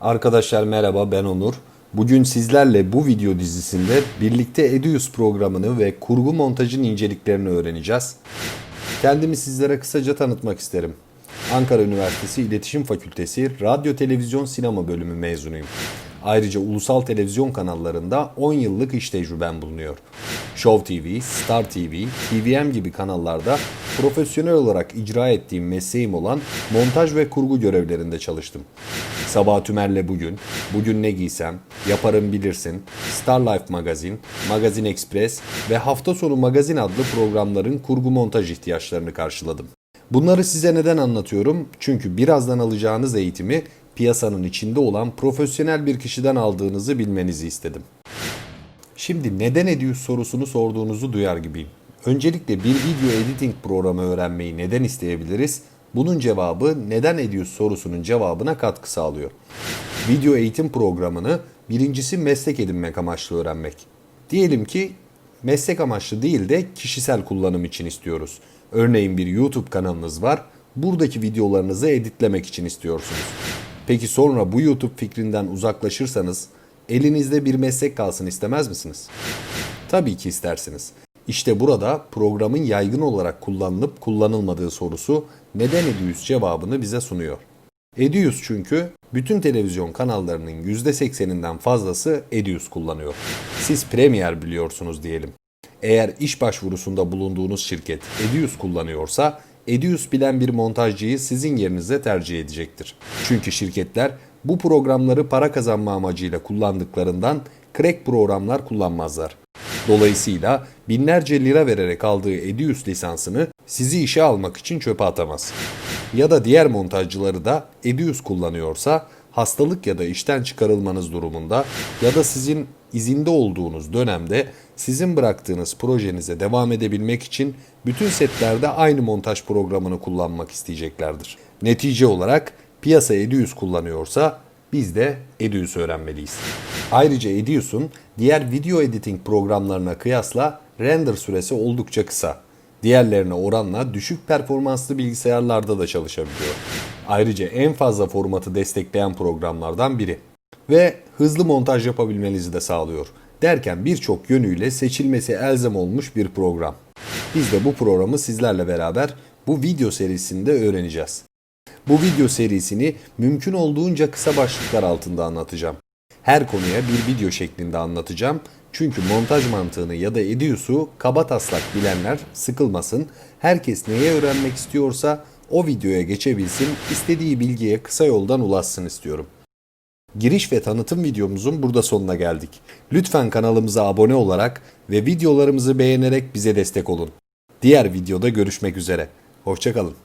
Arkadaşlar merhaba ben Onur. Bugün sizlerle bu video dizisinde birlikte Edius programını ve kurgu montajın inceliklerini öğreneceğiz. Kendimi sizlere kısaca tanıtmak isterim. Ankara Üniversitesi İletişim Fakültesi Radyo Televizyon Sinema Bölümü mezunuyum. Ayrıca ulusal televizyon kanallarında 10 yıllık iş tecrübem bulunuyor. Show TV, Star TV, TVM gibi kanallarda profesyonel olarak icra ettiğim mesleğim olan montaj ve kurgu görevlerinde çalıştım. Sabah Tümer'le Bugün, Bugün Ne Giysem, Yaparım Bilirsin, Star Life Magazin, Magazin Express ve Hafta Sonu Magazin adlı programların kurgu montaj ihtiyaçlarını karşıladım. Bunları size neden anlatıyorum? Çünkü birazdan alacağınız eğitimi piyasanın içinde olan profesyonel bir kişiden aldığınızı bilmenizi istedim. Şimdi neden Edius sorusunu sorduğunuzu duyar gibiyim. Öncelikle bir video editing programı öğrenmeyi neden isteyebiliriz? Bunun cevabı neden Edius sorusunun cevabına katkı sağlıyor. Video eğitim programını birincisi meslek edinmek amaçlı öğrenmek. Diyelim ki meslek amaçlı değil de kişisel kullanım için istiyoruz. Örneğin bir YouTube kanalınız var. Buradaki videolarınızı editlemek için istiyorsunuz. Peki sonra bu YouTube fikrinden uzaklaşırsanız elinizde bir meslek kalsın istemez misiniz? Tabii ki istersiniz. İşte burada programın yaygın olarak kullanılıp kullanılmadığı sorusu neden Edius cevabını bize sunuyor. Edius çünkü bütün televizyon kanallarının %80'inden fazlası Edius kullanıyor. Siz Premiere biliyorsunuz diyelim. Eğer iş başvurusunda bulunduğunuz şirket Edius kullanıyorsa Edius bilen bir montajcıyı sizin yerinize tercih edecektir. Çünkü şirketler bu programları para kazanma amacıyla kullandıklarından crack programlar kullanmazlar. Dolayısıyla binlerce lira vererek aldığı Edius lisansını sizi işe almak için çöpe atamaz. Ya da diğer montajcıları da Edius kullanıyorsa hastalık ya da işten çıkarılmanız durumunda ya da sizin izinde olduğunuz dönemde sizin bıraktığınız projenize devam edebilmek için bütün setlerde aynı montaj programını kullanmak isteyeceklerdir. Netice olarak piyasa Edius kullanıyorsa biz de Edius öğrenmeliyiz. Ayrıca Edius'un diğer video editing programlarına kıyasla render süresi oldukça kısa. Diğerlerine oranla düşük performanslı bilgisayarlarda da çalışabiliyor. Ayrıca en fazla formatı destekleyen programlardan biri. Ve hızlı montaj yapabilmenizi de sağlıyor. Derken birçok yönüyle seçilmesi elzem olmuş bir program. Biz de bu programı sizlerle beraber bu video serisinde öğreneceğiz. Bu video serisini mümkün olduğunca kısa başlıklar altında anlatacağım. Her konuya bir video şeklinde anlatacağım. Çünkü montaj mantığını ya da Edius'u kaba taslak bilenler sıkılmasın. Herkes neye öğrenmek istiyorsa o videoya geçebilsin, istediği bilgiye kısa yoldan ulaşsın istiyorum. Giriş ve tanıtım videomuzun burada sonuna geldik. Lütfen kanalımıza abone olarak ve videolarımızı beğenerek bize destek olun. Diğer videoda görüşmek üzere. Hoşçakalın.